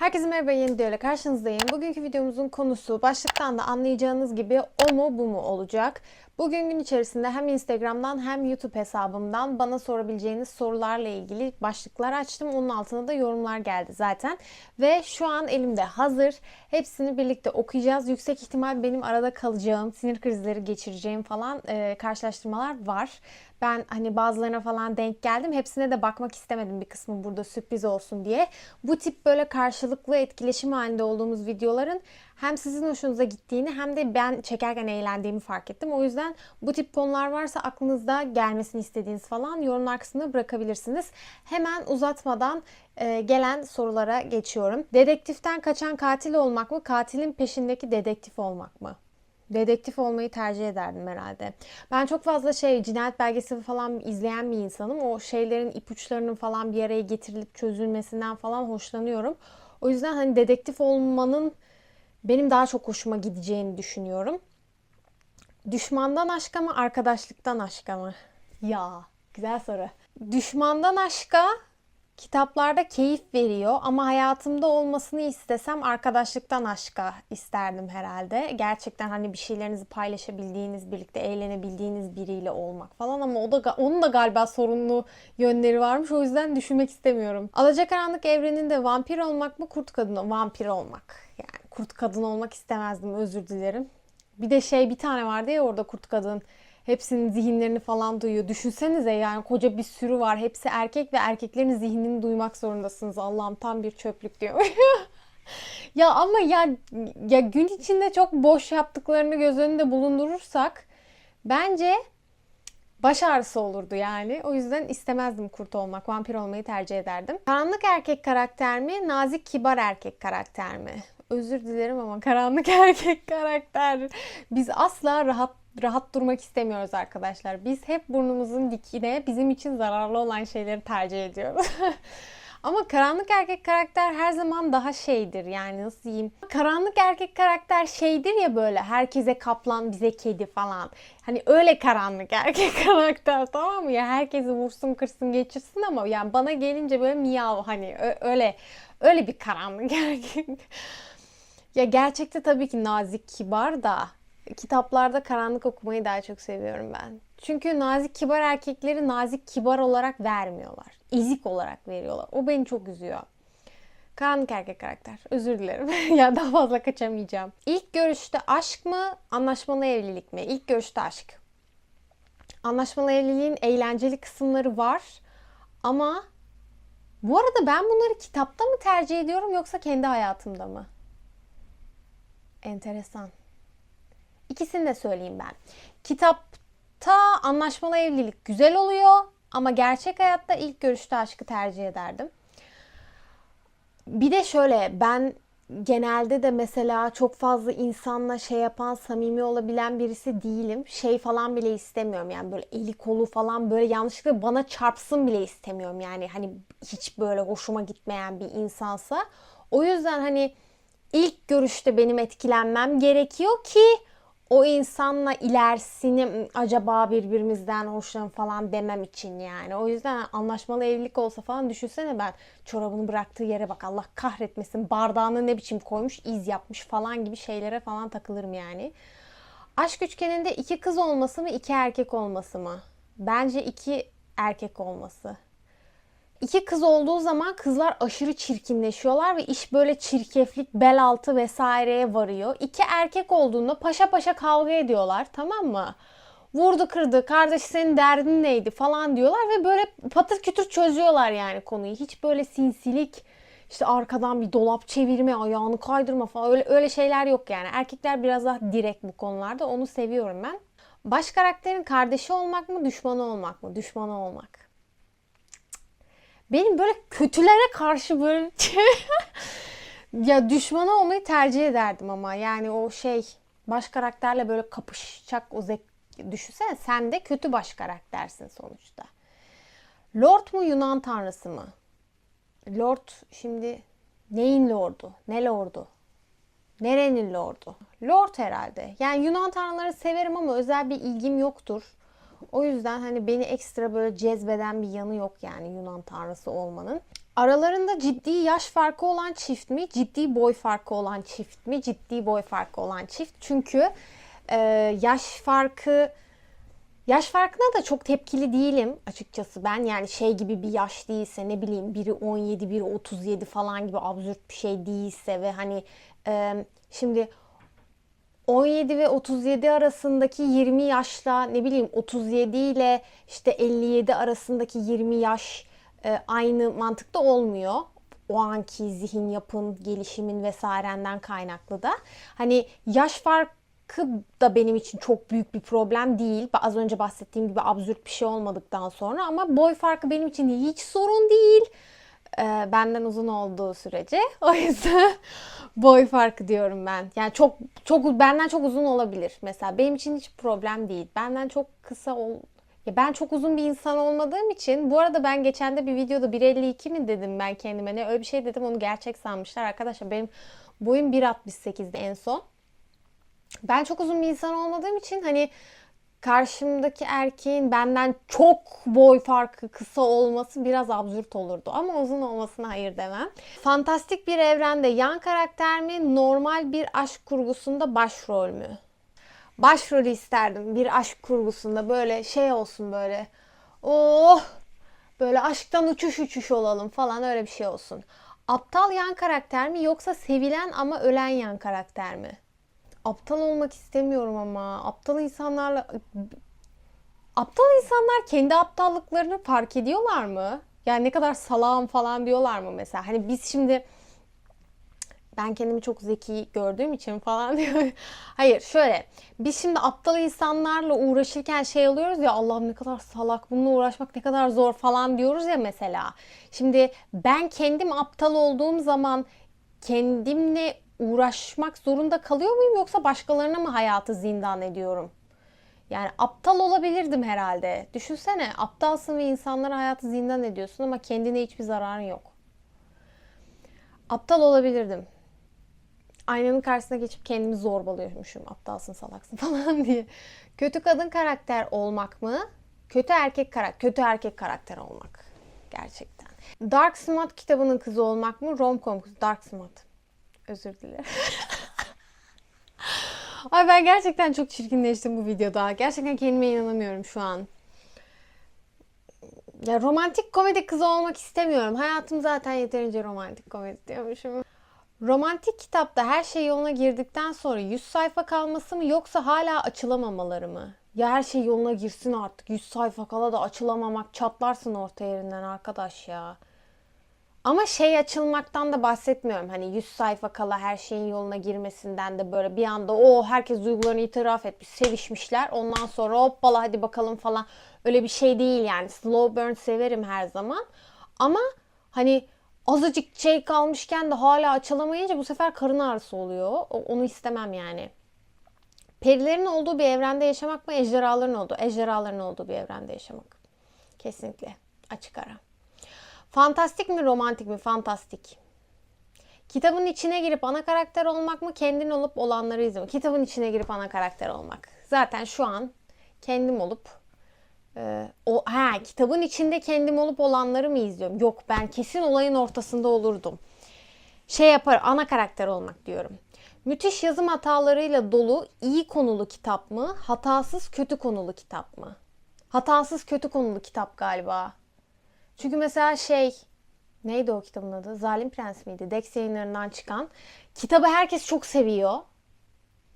Herkese merhaba yeni videoyla karşınızdayım. Bugünkü videomuzun konusu başlıktan da anlayacağınız gibi o mu bu mu olacak. Bugün gün içerisinde hem Instagram'dan hem YouTube hesabımdan bana sorabileceğiniz sorularla ilgili başlıklar açtım. Onun altına da yorumlar geldi zaten. Ve şu an elimde hazır. Hepsini birlikte okuyacağız. Yüksek ihtimal benim arada kalacağım, sinir krizleri geçireceğim falan e, karşılaştırmalar var. Ben hani bazılarına falan denk geldim. Hepsine de bakmak istemedim bir kısmı burada sürpriz olsun diye. Bu tip böyle karşılıklı etkileşim halinde olduğumuz videoların hem sizin hoşunuza gittiğini hem de ben çekerken eğlendiğimi fark ettim. O yüzden bu tip konular varsa aklınızda gelmesini istediğiniz falan yorumlar kısmına bırakabilirsiniz. Hemen uzatmadan e, gelen sorulara geçiyorum. Dedektiften kaçan katil olmak mı, katilin peşindeki dedektif olmak mı? Dedektif olmayı tercih ederdim herhalde. Ben çok fazla şey cinayet belgeseli falan izleyen bir insanım. O şeylerin ipuçlarının falan bir araya getirilip çözülmesinden falan hoşlanıyorum. O yüzden hani dedektif olmanın benim daha çok hoşuma gideceğini düşünüyorum. Düşmandan aşka mı, arkadaşlıktan aşka mı? Ya, güzel soru. Düşmandan aşka kitaplarda keyif veriyor ama hayatımda olmasını istesem arkadaşlıktan aşka isterdim herhalde. Gerçekten hani bir şeylerinizi paylaşabildiğiniz, birlikte eğlenebildiğiniz biriyle olmak falan ama o da onun da galiba sorunlu yönleri varmış. O yüzden düşünmek istemiyorum. Alacakaranlık evreninde vampir olmak mı, kurt kadın vampir olmak? Yani kurt kadın olmak istemezdim, özür dilerim. Bir de şey bir tane vardı ya orada kurt kadın hepsinin zihinlerini falan duyuyor. Düşünsenize yani koca bir sürü var. Hepsi erkek ve erkeklerin zihnini duymak zorundasınız. Allah'ım tam bir çöplük diyor. ya ama ya ya gün içinde çok boş yaptıklarını göz önünde bulundurursak bence baş ağrısı olurdu yani. O yüzden istemezdim kurt olmak. Vampir olmayı tercih ederdim. Karanlık erkek karakter mi? Nazik kibar erkek karakter mi? Özür dilerim ama karanlık erkek karakter. Biz asla rahat rahat durmak istemiyoruz arkadaşlar. Biz hep burnumuzun dikine bizim için zararlı olan şeyleri tercih ediyoruz. Ama karanlık erkek karakter her zaman daha şeydir yani nasıl diyeyim. Karanlık erkek karakter şeydir ya böyle herkese kaplan bize kedi falan. Hani öyle karanlık erkek karakter tamam mı ya herkesi vursun kırsın geçirsin ama yani bana gelince böyle miyav hani öyle öyle bir karanlık erkek. Ya gerçekte tabii ki nazik kibar da kitaplarda karanlık okumayı daha çok seviyorum ben. Çünkü nazik kibar erkekleri nazik kibar olarak vermiyorlar. Ezik olarak veriyorlar. O beni çok üzüyor. Karanlık erkek karakter. Özür dilerim. ya daha fazla kaçamayacağım. İlk görüşte aşk mı, anlaşmalı evlilik mi? İlk görüşte aşk. Anlaşmalı evliliğin eğlenceli kısımları var. Ama bu arada ben bunları kitapta mı tercih ediyorum yoksa kendi hayatımda mı? Enteresan. İkisini de söyleyeyim ben. Kitapta anlaşmalı evlilik güzel oluyor ama gerçek hayatta ilk görüşte aşkı tercih ederdim. Bir de şöyle ben genelde de mesela çok fazla insanla şey yapan, samimi olabilen birisi değilim. Şey falan bile istemiyorum yani böyle eli kolu falan böyle yanlışlıkla bana çarpsın bile istemiyorum yani hani hiç böyle hoşuma gitmeyen bir insansa. O yüzden hani ilk görüşte benim etkilenmem gerekiyor ki o insanla ilerisini acaba birbirimizden hoşlan falan demem için yani. O yüzden anlaşmalı evlilik olsa falan düşünsene ben çorabını bıraktığı yere bak Allah kahretmesin bardağını ne biçim koymuş iz yapmış falan gibi şeylere falan takılırım yani. Aşk üçgeninde iki kız olması mı iki erkek olması mı? Bence iki erkek olması. İki kız olduğu zaman kızlar aşırı çirkinleşiyorlar ve iş böyle çirkeflik, bel altı vesaireye varıyor. İki erkek olduğunda paşa paşa kavga ediyorlar tamam mı? Vurdu kırdı, kardeş senin derdin neydi falan diyorlar ve böyle patır kütür çözüyorlar yani konuyu. Hiç böyle sinsilik, işte arkadan bir dolap çevirme, ayağını kaydırma falan öyle, öyle şeyler yok yani. Erkekler biraz daha direkt bu konularda. Onu seviyorum ben. Baş karakterin kardeşi olmak mı, düşmanı olmak mı? Düşmanı olmak benim böyle kötülere karşı böyle ya düşmanı olmayı tercih ederdim ama yani o şey baş karakterle böyle kapışacak o zek düşünsene sen de kötü baş karaktersin sonuçta. Lord mu Yunan tanrısı mı? Lord şimdi neyin lordu? Ne lordu? Nerenin lordu? Lord herhalde. Yani Yunan tanrıları severim ama özel bir ilgim yoktur. O yüzden hani beni ekstra böyle cezbeden bir yanı yok yani Yunan tanrısı olmanın. Aralarında ciddi yaş farkı olan çift mi, ciddi boy farkı olan çift mi, ciddi boy farkı olan çift. Çünkü e, yaş farkı Yaş farkına da çok tepkili değilim açıkçası ben. Yani şey gibi bir yaş değilse ne bileyim biri 17, biri 37 falan gibi absürt bir şey değilse ve hani e, şimdi 17 ve 37 arasındaki 20 yaşla ne bileyim 37 ile işte 57 arasındaki 20 yaş e, aynı mantıkta olmuyor. O anki zihin yapın, gelişimin vesairenden kaynaklı da. Hani yaş fark da benim için çok büyük bir problem değil. Az önce bahsettiğim gibi absürt bir şey olmadıktan sonra ama boy farkı benim için hiç sorun değil. Ee, benden uzun olduğu sürece. O yüzden boy farkı diyorum ben. Yani çok çok benden çok uzun olabilir. Mesela benim için hiç problem değil. Benden çok kısa ol ya ben çok uzun bir insan olmadığım için bu arada ben geçen de bir videoda 1.52 mi dedim ben kendime ne öyle bir şey dedim onu gerçek sanmışlar. Arkadaşlar benim boyum 1.68'di en son. Ben çok uzun bir insan olmadığım için hani karşımdaki erkeğin benden çok boy farkı kısa olması biraz absürt olurdu. Ama uzun olmasına hayır demem. Fantastik bir evrende yan karakter mi, normal bir aşk kurgusunda başrol mü? Başrolü isterdim bir aşk kurgusunda böyle şey olsun böyle. Oh böyle aşktan uçuş uçuş olalım falan öyle bir şey olsun. Aptal yan karakter mi yoksa sevilen ama ölen yan karakter mi? Aptal olmak istemiyorum ama aptal insanlarla aptal insanlar kendi aptallıklarını fark ediyorlar mı? Yani ne kadar salağım falan diyorlar mı mesela? Hani biz şimdi ben kendimi çok zeki gördüğüm için falan diyor. Hayır şöyle biz şimdi aptal insanlarla uğraşırken şey oluyoruz ya Allah'ım ne kadar salak bununla uğraşmak ne kadar zor falan diyoruz ya mesela. Şimdi ben kendim aptal olduğum zaman kendimle uğraşmak zorunda kalıyor muyum yoksa başkalarına mı hayatı zindan ediyorum? Yani aptal olabilirdim herhalde. Düşünsene aptalsın ve insanlara hayatı zindan ediyorsun ama kendine hiçbir zararın yok. Aptal olabilirdim. Aynanın karşısına geçip kendimi zorbalıyormuşum. Aptalsın salaksın falan diye. Kötü kadın karakter olmak mı? Kötü erkek karakter, kötü erkek karakter olmak. Gerçekten. Dark Smut kitabının kızı olmak mı? Romcom kızı. Dark Smut. Özür dilerim. Ay ben gerçekten çok çirkinleştim bu videoda. Gerçekten kendime inanamıyorum şu an. Ya romantik komedi kızı olmak istemiyorum. Hayatım zaten yeterince romantik komedi diyormuşum. Romantik kitapta her şey yoluna girdikten sonra 100 sayfa kalması mı yoksa hala açılamamaları mı? Ya her şey yoluna girsin artık. 100 sayfa kala da açılamamak çatlarsın orta yerinden arkadaş ya. Ama şey açılmaktan da bahsetmiyorum. Hani 100 sayfa kala her şeyin yoluna girmesinden de böyle bir anda o herkes duygularını itiraf etmiş, sevişmişler. Ondan sonra hoppala hadi bakalım falan. Öyle bir şey değil yani. Slow burn severim her zaman. Ama hani azıcık şey kalmışken de hala açılamayınca bu sefer karın ağrısı oluyor. Onu istemem yani. Perilerin olduğu bir evrende yaşamak mı, ejderhaların olduğu, ejderhaların olduğu bir evrende yaşamak. Kesinlikle. Açık ara. Fantastik mi romantik mi? Fantastik. Kitabın içine girip ana karakter olmak mı? Kendin olup olanları izlemek. Kitabın içine girip ana karakter olmak. Zaten şu an kendim olup e, o ha kitabın içinde kendim olup olanları mı izliyorum? Yok ben kesin olayın ortasında olurdum. Şey yapar ana karakter olmak diyorum. Müthiş yazım hatalarıyla dolu iyi konulu kitap mı? Hatasız kötü konulu kitap mı? Hatasız kötü konulu kitap galiba. Çünkü mesela şey neydi o kitabın adı? Zalim Prens miydi? Dex yayınlarından çıkan. Kitabı herkes çok seviyor.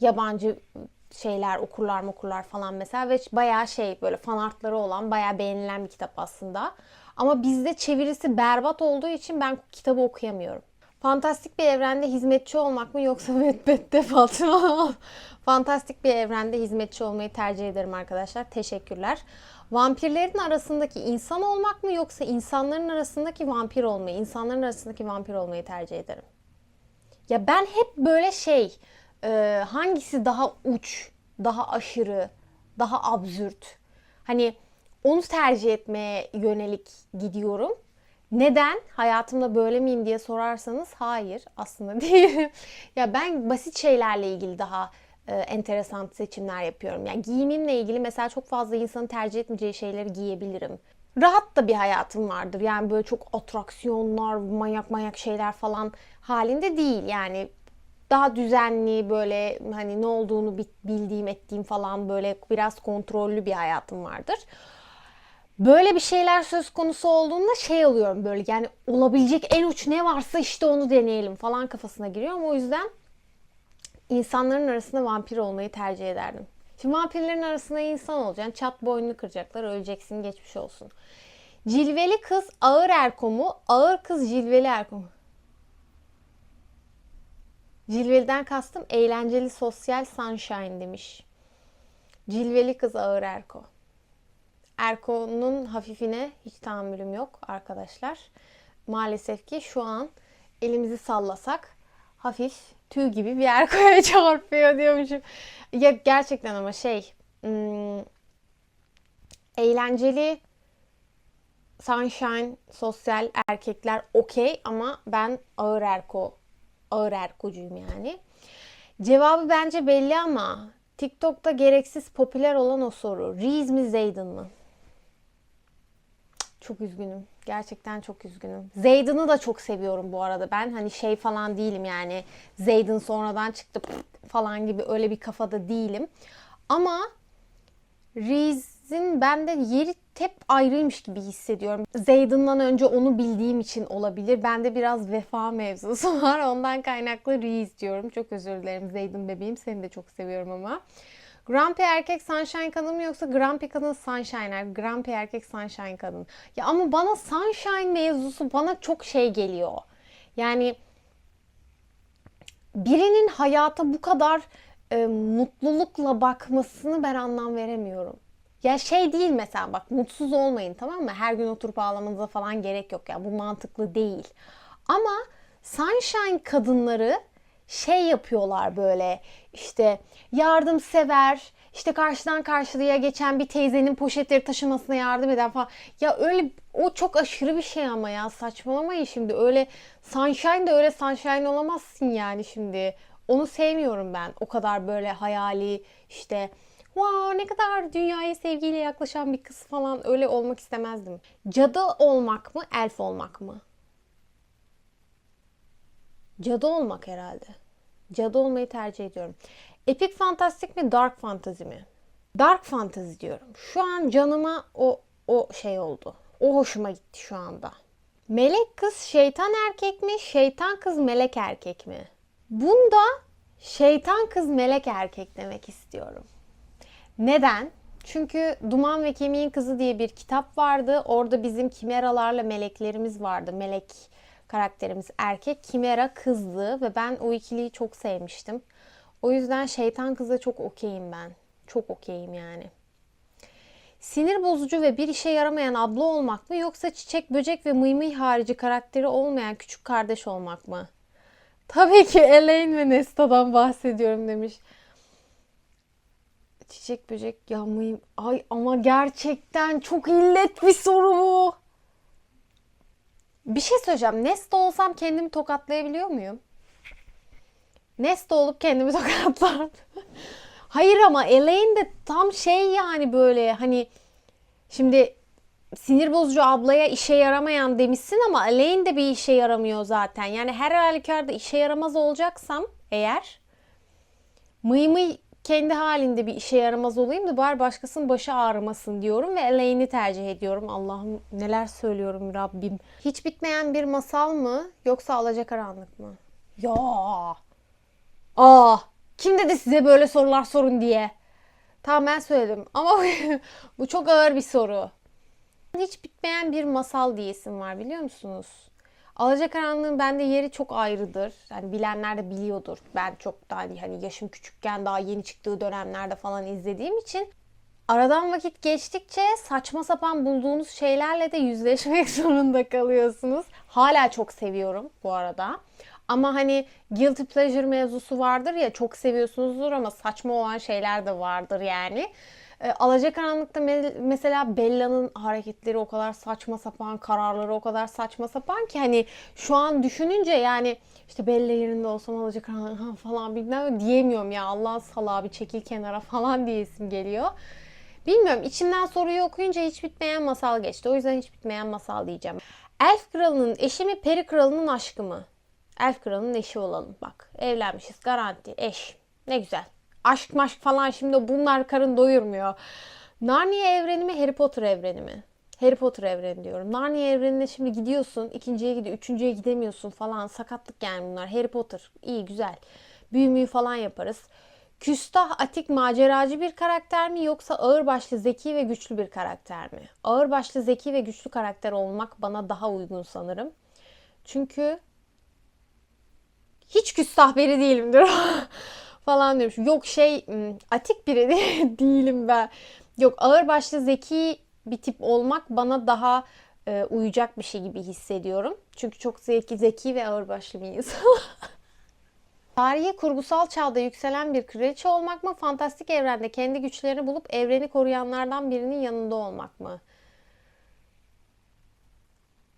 Yabancı şeyler okurlar okurlar falan mesela ve bayağı şey böyle fan artları olan bayağı beğenilen bir kitap aslında. Ama bizde çevirisi berbat olduğu için ben kitabı okuyamıyorum. Fantastik bir evrende hizmetçi olmak mı yoksa Wattpad'de Fatıma? Fantastik bir evrende hizmetçi olmayı tercih ederim arkadaşlar. Teşekkürler. Vampirlerin arasındaki insan olmak mı yoksa insanların arasındaki vampir olmayı, insanların arasındaki vampir olmayı tercih ederim. Ya ben hep böyle şey, e, hangisi daha uç, daha aşırı, daha absürt. Hani onu tercih etmeye yönelik gidiyorum. Neden? Hayatımda böyle miyim diye sorarsanız hayır aslında değilim. ya ben basit şeylerle ilgili daha e, enteresan seçimler yapıyorum. Yani giyimimle ilgili mesela çok fazla insanın tercih etmeyeceği şeyleri giyebilirim. rahat da bir hayatım vardır. Yani böyle çok atraksiyonlar, manyak manyak şeyler falan halinde değil. Yani daha düzenli böyle hani ne olduğunu bildiğim ettiğim falan böyle biraz kontrollü bir hayatım vardır. Böyle bir şeyler söz konusu olduğunda şey oluyorum böyle yani olabilecek en uç ne varsa işte onu deneyelim falan kafasına giriyorum. O yüzden insanların arasında vampir olmayı tercih ederdim. Şimdi vampirlerin arasında insan olacaksın. Çat boynunu kıracaklar. Öleceksin. Geçmiş olsun. Cilveli kız ağır erko mu? Ağır kız cilveli erko mu? Cilveliden kastım eğlenceli sosyal sunshine demiş. Cilveli kız ağır erko. Erko'nun hafifine hiç tahammülüm yok arkadaşlar. Maalesef ki şu an elimizi sallasak hafif tüy gibi bir Erko'ya çarpıyor diyormuşum. Ya gerçekten ama şey hmm, eğlenceli sunshine sosyal erkekler okey ama ben ağır erko ağır erkocuyum yani. Cevabı bence belli ama TikTok'ta gereksiz popüler olan o soru. Reese mi Zayden mı? Çok üzgünüm. Gerçekten çok üzgünüm. Zayden'ı da çok seviyorum bu arada. Ben hani şey falan değilim yani. Zayden sonradan çıktı falan gibi öyle bir kafada değilim. Ama Reese'in bende yeri hep ayrıymış gibi hissediyorum. Zayden'dan önce onu bildiğim için olabilir. Bende biraz vefa mevzusu var. Ondan kaynaklı Reese diyorum. Çok özür dilerim Zayden bebeğim. Seni de çok seviyorum ama. Grumpy erkek sunshine kadın mı yoksa grumpy kadın sunshine erkek? Grumpy erkek sunshine kadın. Ya ama bana sunshine mevzusu bana çok şey geliyor. Yani birinin hayata bu kadar e, mutlulukla bakmasını ben anlam veremiyorum. Ya şey değil mesela bak mutsuz olmayın tamam mı? Her gün oturup ağlamanıza falan gerek yok ya. Yani bu mantıklı değil. Ama sunshine kadınları şey yapıyorlar böyle işte yardımsever işte karşıdan karşıya geçen bir teyzenin poşetleri taşımasına yardım eden falan. Ya öyle o çok aşırı bir şey ama ya saçmalamayın şimdi. Öyle sunshine de öyle sunshine olamazsın yani şimdi. Onu sevmiyorum ben. O kadar böyle hayali işte wow ne kadar dünyaya sevgiyle yaklaşan bir kız falan öyle olmak istemezdim. Cadı olmak mı, elf olmak mı? Cadı olmak herhalde. Cadı olmayı tercih ediyorum. Epik fantastik mi, dark fantasy mi? Dark fantasy diyorum. Şu an canıma o o şey oldu. O hoşuma gitti şu anda. Melek kız şeytan erkek mi, şeytan kız melek erkek mi? Bunda şeytan kız melek erkek demek istiyorum. Neden? Çünkü Duman ve Kemiğin Kızı diye bir kitap vardı. Orada bizim kimeralarla meleklerimiz vardı. Melek karakterimiz erkek, Kimera kızdı ve ben o ikiliyi çok sevmiştim. O yüzden şeytan kıza çok okeyim ben. Çok okeyim yani. Sinir bozucu ve bir işe yaramayan abla olmak mı yoksa çiçek, böcek ve mıymıy harici karakteri olmayan küçük kardeş olmak mı? Tabii ki Elaine ve Nesta'dan bahsediyorum demiş. Çiçek, böcek, ya mıyım? Ay ama gerçekten çok illet bir soru bu. Bir şey söyleyeceğim. Nesta olsam kendimi tokatlayabiliyor muyum? Nesta olup kendimi tokatlardım. Hayır ama Elaine de tam şey yani böyle hani şimdi sinir bozucu ablaya işe yaramayan demişsin ama Elaine de bir işe yaramıyor zaten. Yani her halükarda işe yaramaz olacaksam eğer mıy mıy kendi halinde bir işe yaramaz olayım da bari başkasının başı ağrımasın diyorum ve Elaine'i tercih ediyorum. Allah'ım neler söylüyorum Rabbim. Hiç bitmeyen bir masal mı yoksa alacakaranlık mı? Ya. Aa, kim dedi size böyle sorular sorun diye? Tamam ben söyledim ama bu çok ağır bir soru. Hiç bitmeyen bir masal diyesim var biliyor musunuz? Alacakaranlığın bende yeri çok ayrıdır. Yani bilenler de biliyordur. Ben çok daha hani yaşım küçükken daha yeni çıktığı dönemlerde falan izlediğim için aradan vakit geçtikçe saçma sapan bulduğunuz şeylerle de yüzleşmek zorunda kalıyorsunuz. Hala çok seviyorum bu arada. Ama hani guilty pleasure mevzusu vardır ya çok seviyorsunuzdur ama saçma olan şeyler de vardır yani. E, Alacakaranlık'ta me- mesela Bella'nın hareketleri o kadar saçma sapan, kararları o kadar saçma sapan ki hani şu an düşününce yani işte Bella yerinde olsam Alacakaranlık falan bilmem diyemiyorum ya Allah salağı bir çekil kenara falan diyesim geliyor. Bilmiyorum içimden soruyu okuyunca hiç bitmeyen masal geçti. O yüzden hiç bitmeyen masal diyeceğim. Elf kralının eşi mi peri kralının aşkı mı? Elf kralının eşi olalım bak. Evlenmişiz garanti eş. Ne güzel. Aşk maşk falan şimdi bunlar karın doyurmuyor. Narnia evreni mi Harry Potter evreni mi? Harry Potter evreni diyorum. Narnia evrenine şimdi gidiyorsun. ikinciye gidiyor. Üçüncüye gidemiyorsun falan. Sakatlık yani bunlar. Harry Potter. iyi güzel. Büyümüyü falan yaparız. Küstah, atik, maceracı bir karakter mi yoksa ağırbaşlı, zeki ve güçlü bir karakter mi? Ağırbaşlı, zeki ve güçlü karakter olmak bana daha uygun sanırım. Çünkü hiç küstah biri değilimdir falan demiş. Yok şey atik biri değilim ben. Yok ağırbaşlı, zeki bir tip olmak bana daha e, uyacak bir şey gibi hissediyorum. Çünkü çok zeki, zeki ve ağırbaşlı bir insan. Tarihi kurgusal çağda yükselen bir kraliçe olmak mı? Fantastik evrende kendi güçlerini bulup evreni koruyanlardan birinin yanında olmak mı?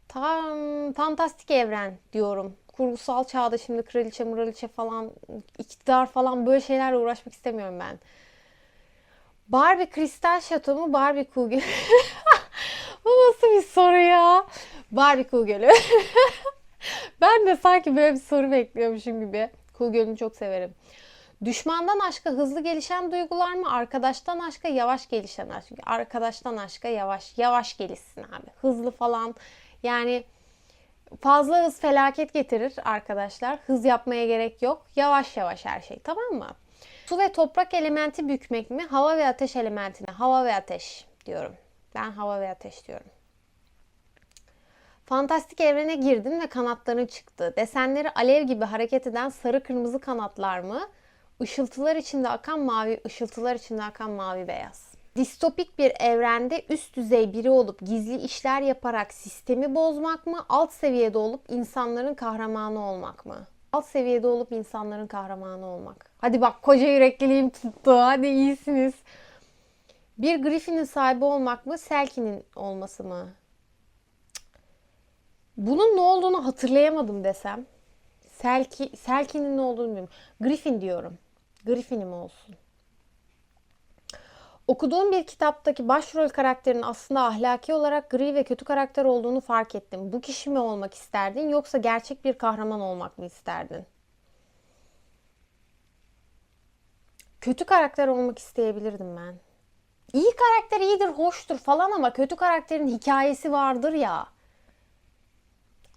Tam fantastik evren diyorum. Kurgusal çağda şimdi kraliçe, mıraliçe falan, iktidar falan böyle şeylerle uğraşmak istemiyorum ben. Barbie kristal şato mu? Barbie kuğu. Bu nasıl bir soru ya? Barbie kuğu ben de sanki böyle bir soru bekliyormuşum gibi. Kuğu çok severim. Düşmandan aşka hızlı gelişen duygular mı? Arkadaştan aşka yavaş gelişen aşk. Arkadaştan aşka yavaş yavaş gelişsin abi. Hızlı falan. Yani fazla hız felaket getirir arkadaşlar. Hız yapmaya gerek yok. Yavaş yavaş her şey tamam mı? Su ve toprak elementi bükmek mi? Hava ve ateş elementine. Hava ve ateş diyorum. Ben hava ve ateş diyorum. Fantastik evrene girdin ve kanatların çıktı. Desenleri alev gibi hareket eden sarı kırmızı kanatlar mı? Işıltılar içinde akan mavi, ışıltılar içinde akan mavi beyaz. Distopik bir evrende üst düzey biri olup gizli işler yaparak sistemi bozmak mı? Alt seviyede olup insanların kahramanı olmak mı? Alt seviyede olup insanların kahramanı olmak. Hadi bak koca yürekliliğim tuttu. Hadi iyisiniz. Bir Griffin'in sahibi olmak mı? Selkie'nin olması mı? Bunun ne olduğunu hatırlayamadım desem. Selki, Selkie'nin ne olduğunu bilmiyorum. Griffin diyorum. Griffin'im olsun. Okuduğum bir kitaptaki başrol karakterin aslında ahlaki olarak gri ve kötü karakter olduğunu fark ettim. Bu kişi mi olmak isterdin yoksa gerçek bir kahraman olmak mı isterdin? Kötü karakter olmak isteyebilirdim ben. İyi karakter iyidir, hoştur falan ama kötü karakterin hikayesi vardır ya.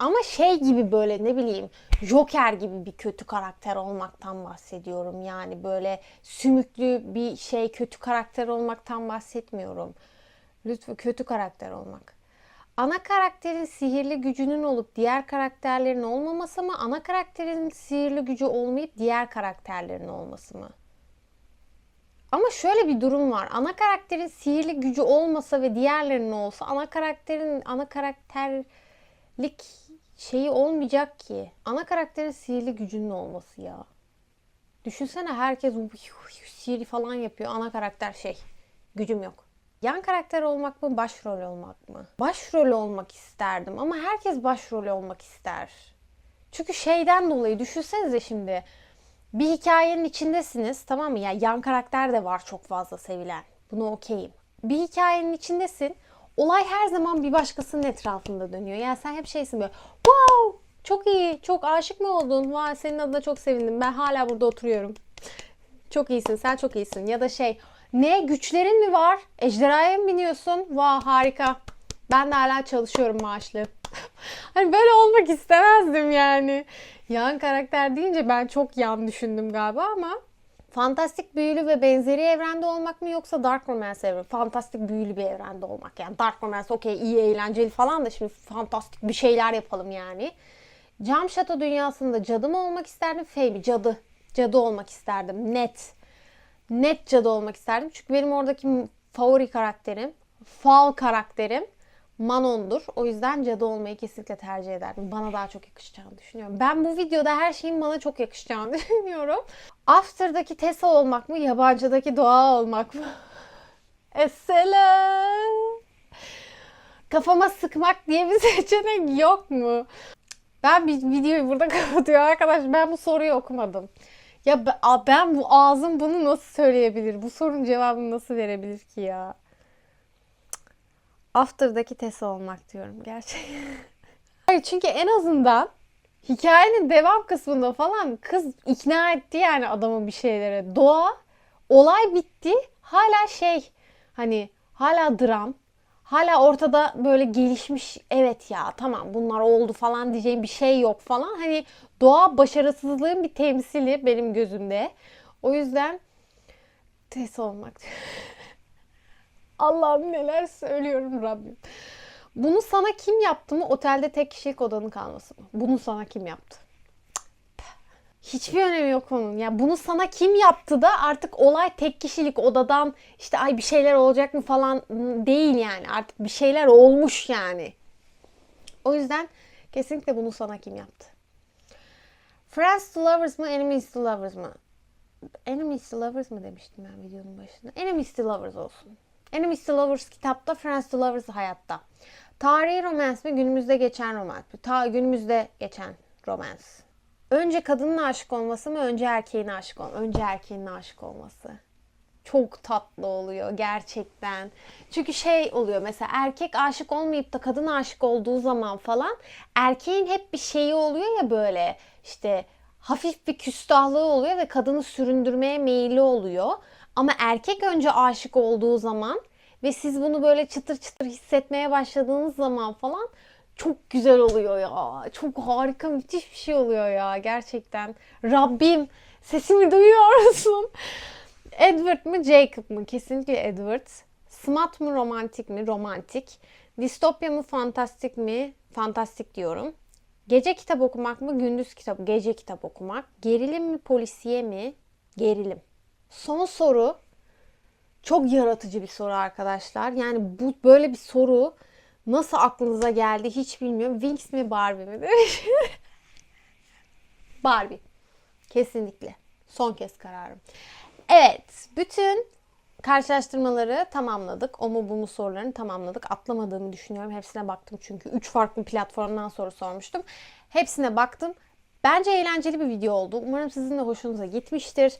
Ama şey gibi böyle ne bileyim Joker gibi bir kötü karakter olmaktan bahsediyorum. Yani böyle sümüklü bir şey kötü karakter olmaktan bahsetmiyorum. Lütfen kötü karakter olmak. Ana karakterin sihirli gücünün olup diğer karakterlerin olmaması mı? Ana karakterin sihirli gücü olmayıp diğer karakterlerin olması mı? Ama şöyle bir durum var. Ana karakterin sihirli gücü olmasa ve diğerlerinin olsa ana karakterin ana karakterlik şeyi olmayacak ki. Ana karakterin sihirli gücünün olması ya. Düşünsene herkes sihir falan yapıyor. Ana karakter şey. Gücüm yok. Yan karakter olmak mı, başrol olmak mı? Başrol olmak isterdim ama herkes başrol olmak ister. Çünkü şeyden dolayı düşünsenize şimdi bir hikayenin içindesiniz tamam mı? Ya yani yan karakter de var çok fazla sevilen. Bunu okeyim. Bir hikayenin içindesin olay her zaman bir başkasının etrafında dönüyor. Yani sen hep şeysin böyle wow çok iyi çok aşık mı oldun? Vay senin adına çok sevindim ben hala burada oturuyorum. Çok iyisin sen çok iyisin. Ya da şey ne güçlerin mi var? Ejderhaya mı biniyorsun? Vay harika. Ben de hala çalışıyorum maaşlı. hani böyle olmak istemezdim yani. Yan karakter deyince ben çok yan düşündüm galiba ama Fantastik büyülü ve benzeri evrende olmak mı yoksa Dark Romance evreni? Fantastik büyülü bir evrende olmak yani. Dark Romance okey iyi eğlenceli falan da şimdi fantastik bir şeyler yapalım yani. Cam Şato dünyasında cadı mı olmak isterdim? Fey? Cadı. Cadı olmak isterdim. Net. Net cadı olmak isterdim. Çünkü benim oradaki favori karakterim, fal karakterim Manon'dur. O yüzden cadı olmayı kesinlikle tercih ederdim. Bana daha çok yakışacağını düşünüyorum. Ben bu videoda her şeyin bana çok yakışacağını düşünüyorum. After'daki Tessa olmak mı, yabancıdaki Doğa olmak mı? Esselam. Kafama sıkmak diye bir seçenek yok mu? Ben bir videoyu burada kapatıyorum arkadaş. Ben bu soruyu okumadım. Ya ben bu ağzım bunu nasıl söyleyebilir? Bu sorunun cevabını nasıl verebilir ki ya? After'daki Tessa olmak diyorum gerçekten. Hayır çünkü en azından hikayenin devam kısmında falan kız ikna etti yani adamı bir şeylere. Doğa olay bitti. Hala şey hani hala dram. Hala ortada böyle gelişmiş evet ya tamam bunlar oldu falan diyeceğim bir şey yok falan. Hani doğa başarısızlığın bir temsili benim gözümde. O yüzden Tess olmak. Allah'ım neler söylüyorum Rabbim. Bunu sana kim yaptı mı? Otelde tek kişilik odanın kalması mı? Bunu sana kim yaptı? Hiçbir önemi yok onun. Ya bunu sana kim yaptı da artık olay tek kişilik odadan işte ay bir şeyler olacak mı falan değil yani. Artık bir şeyler olmuş yani. O yüzden kesinlikle bunu sana kim yaptı? Friends to Lovers mı, Enemies to Lovers mı? Enemies to Lovers mı demiştim ben videonun başında. Enemies to Lovers olsun. Enemies to Lovers kitapta, Friends to Lovers hayatta. Tarihi romans mı, günümüzde geçen romans mı? Ta günümüzde geçen romans. Önce kadının aşık olması mı, önce erkeğin aşık olması Önce erkeğin aşık olması. Çok tatlı oluyor gerçekten. Çünkü şey oluyor mesela erkek aşık olmayıp da kadın aşık olduğu zaman falan erkeğin hep bir şeyi oluyor ya böyle işte hafif bir küstahlığı oluyor ve kadını süründürmeye meyilli oluyor. Ama erkek önce aşık olduğu zaman ve siz bunu böyle çıtır çıtır hissetmeye başladığınız zaman falan çok güzel oluyor ya. Çok harika, müthiş bir şey oluyor ya gerçekten. Rabbim sesimi duyuyor musun? Edward mı Jacob mı? Kesinlikle Edward. Smart mı romantik mi? Romantik. Distopya mı fantastik mi? Fantastik diyorum. Gece kitap okumak mı? Gündüz kitap, gece kitap okumak. Gerilim mi? Polisiye mi? Gerilim. Son soru çok yaratıcı bir soru arkadaşlar. Yani bu böyle bir soru nasıl aklınıza geldi hiç bilmiyorum. Wings mi Barbie mi. Barbie. Kesinlikle. Son kez kararım. Evet. Bütün karşılaştırmaları tamamladık. O mu bu mu sorularını tamamladık. Atlamadığımı düşünüyorum. Hepsine baktım çünkü 3 farklı platformdan soru sormuştum. Hepsine baktım. Bence eğlenceli bir video oldu. Umarım sizin de hoşunuza gitmiştir.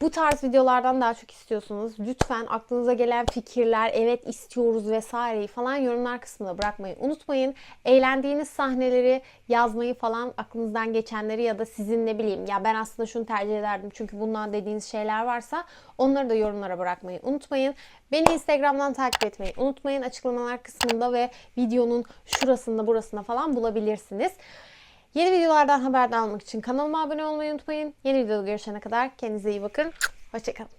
Bu tarz videolardan daha çok istiyorsunuz. Lütfen aklınıza gelen fikirler, evet istiyoruz vesaireyi falan yorumlar kısmına bırakmayı unutmayın. Eğlendiğiniz sahneleri yazmayı falan aklınızdan geçenleri ya da sizin ne bileyim ya ben aslında şunu tercih ederdim çünkü bundan dediğiniz şeyler varsa onları da yorumlara bırakmayı unutmayın. Beni Instagram'dan takip etmeyi unutmayın. Açıklamalar kısmında ve videonun şurasında burasında falan bulabilirsiniz. Yeni videolardan haberdar olmak için kanalıma abone olmayı unutmayın. Yeni videoda görüşene kadar kendinize iyi bakın. Hoşçakalın.